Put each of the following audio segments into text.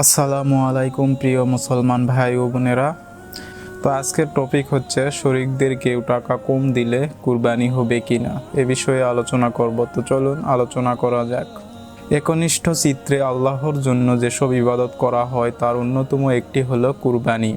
আসসালামু আলাইকুম প্রিয় মুসলমান ভাই ও বোনেরা। তো আজকের টপিক হচ্ছে, শরিকদের কেউ টাকা কম দিলে কুরবানি হবে কি না এ বিষয়ে আলোচনা করব। তো চলুন, আলোচনা করা যাক। একনিষ্ঠ চিত্রে আল্লাহর জন্য যেসব ইবাদত করা হয়, তার অন্যতম একটি হলো কুরবানি।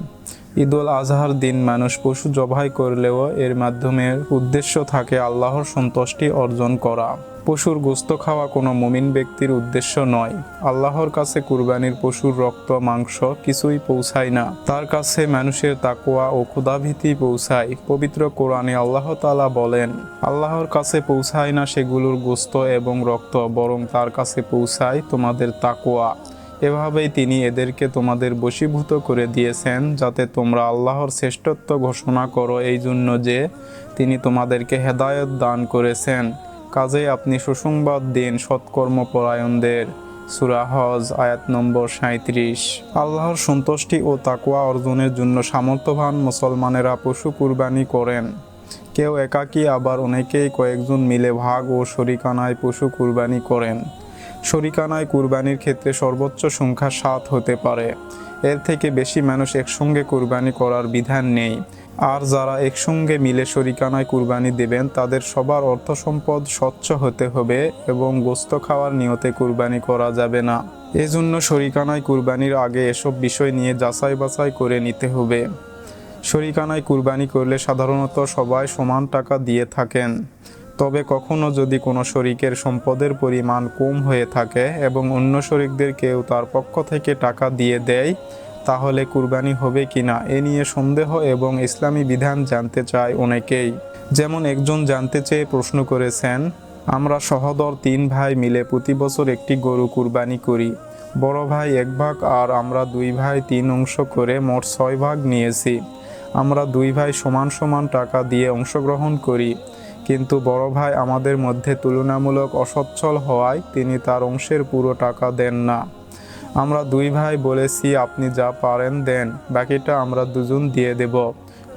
ঈদুল আজহার দিন মানুষ পশু জবাই করলেও এর মাধ্যমে উদ্দেশ্য থাকে আল্লাহর সন্তুষ্টি অর্জন করা। পশুর গোস্ত খাওয়া কোনো মুমিন ব্যক্তির উদ্দেশ্য নয়। আল্লাহর কাছে কুরবানির পশুর রক্ত, মাংস কিছুই পৌঁছায় না। তার কাছে মানুষের তাকুয়া ও ক্ষুধাভীতি পৌঁছায়। পবিত্র কোরআনে আল্লাহ তালা বলেন, আল্লাহর কাছে পৌঁছায় না সেগুলোর গোস্ত এবং রক্ত, বরং তার কাছে পৌঁছায় তোমাদের তাকুয়া এভাবেই তিনি এদেরকে তোমাদের বশীভূত করে দিয়েছেন, যাতে তোমরা আল্লাহর শ্রেষ্ঠত্ব ঘোষণা করো এই জন্য যে তিনি তোমাদেরকে হেদায়ত দান করেছেন। কাজেই আপনি সুসংবাদ দিন সৎকর্মপরায়ণদের সুরা হজ, আয়াত নম্বর সাঁত্রিশ আল্লাহর সন্তুষ্টি ও তাকুয়া অর্জনের জন্য সামর্থ্যবান মুসলমানেরা পশু কুরবানি করেন। কেউ একাকী আবার অনেকেই কয়েকজন মিলে ভাগ ও শরিকানায় পশু কুরবানি করেন। শরিকানায় কুরবানির ক্ষেত্রে সর্বোচ্চ সংখ্যা সাত হতে পারে। এর থেকে বেশি মানুষ একসঙ্গে কুরবানি করার বিধান নেই। আর যারা একসঙ্গে মিলে শরিকানায় কুরবানি দেবেন, তাদের সবার অর্থ সম্পদ স্বচ্ছ হতে হবে এবং গোস্ত খাওয়ার নিয়তে কুরবানি করা যাবে না। এজন্য শরিকানায় কুরবানির আগে এসব বিষয় নিয়ে যাচাই বাছাই করে নিতে হবে। শরিকানায় কুরবানি করলে সাধারণত সবাই সমান টাকা দিয়ে থাকেন। তবে কখনো যদি কোনো শরিকের সম্পদের পরিমাণ কম হয়ে থাকে এবং অন্য শরিকদের কেউ তার পক্ষ থেকে টাকা দিয়ে দেয়, তাহলে কুরবানি হবে কিনা এ নিয়ে সন্দেহ এবং ইসলামী বিধান জানতে চায় অনেকেই। যেমন একজন জানতে চেয়ে প্রশ্ন করেছেন, আমরা সহদর তিন ভাই মিলে প্রতি বছর একটি গরু কুরবানি করি। বড় ভাই এক ভাগ আর আমরা দুই ভাই তিন অংশ করে মোট ছয় ভাগ নিয়েছি। আমরা দুই ভাই সমান সমান টাকা দিয়ে অংশগ্রহণ করি। কিন্তু বড় ভাই আমাদের মধ্যে তুলনামূলক অসচ্ছল হওয়ায় তিনি তার অংশের পুরো টাকা দেন না। আমরা দুই ভাই বলেছি, আপনি যা পারেন দেন, বাকিটা আমরা দুজন দিয়ে দেব।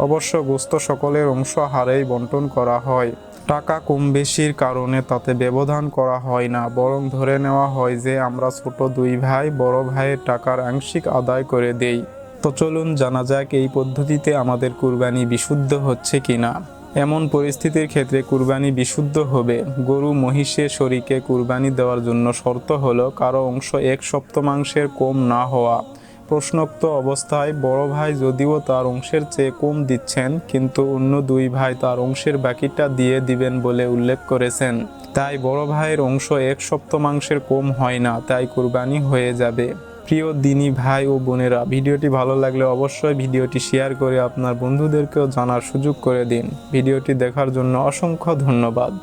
অবশ্য গোস্ত সকলের অংশ হারেই বন্টন করা হয়। টাকা কম বেশির কারণে তাতে ব্যবধান করা হয় না, বরং ধরে নেওয়া হয় যে আমরা ছোট দুই ভাই বড় ভাইয়ের টাকার আংশিক আদায় করে দেই। তো চলুন জানা যাক এই পদ্ধতিতে আমাদের কুরবানি বিশুদ্ধ হচ্ছে কিনা। এমন পরিস্থিতির ক্ষেত্রে কুরবানি বিশুদ্ধ হবে। গরু মহিষে শরীকে কুরবানি দেওয়ার জন্য শর্ত হলো কারও অংশ এক সপ্তমাংশের কম না হওয়া। প্রশ্নোক্ত অবস্থায় বড় ভাই যদিও তার অংশের চেয়ে কম দিচ্ছেন, কিন্তু অন্য দুই ভাই তার অংশের বাকিটা দিয়ে দিবেন বলে উল্লেখ করেছেন। তাই বড় ভাইয়ের অংশ এক সপ্তমাংশের কম হয় না, তাই কুরবানি হয়ে যাবে। প্রিয় দিনই ভাই ও বোনেরা, ভিডিওটি ভালো লাগলে অবশ্যই ভিডিওটি শেয়ার করে আপনার বন্ধুদেরকেও জানার সুযোগ করে দিন। ভিডিওটি দেখার জন্য অসংখ্য ধন্যবাদ।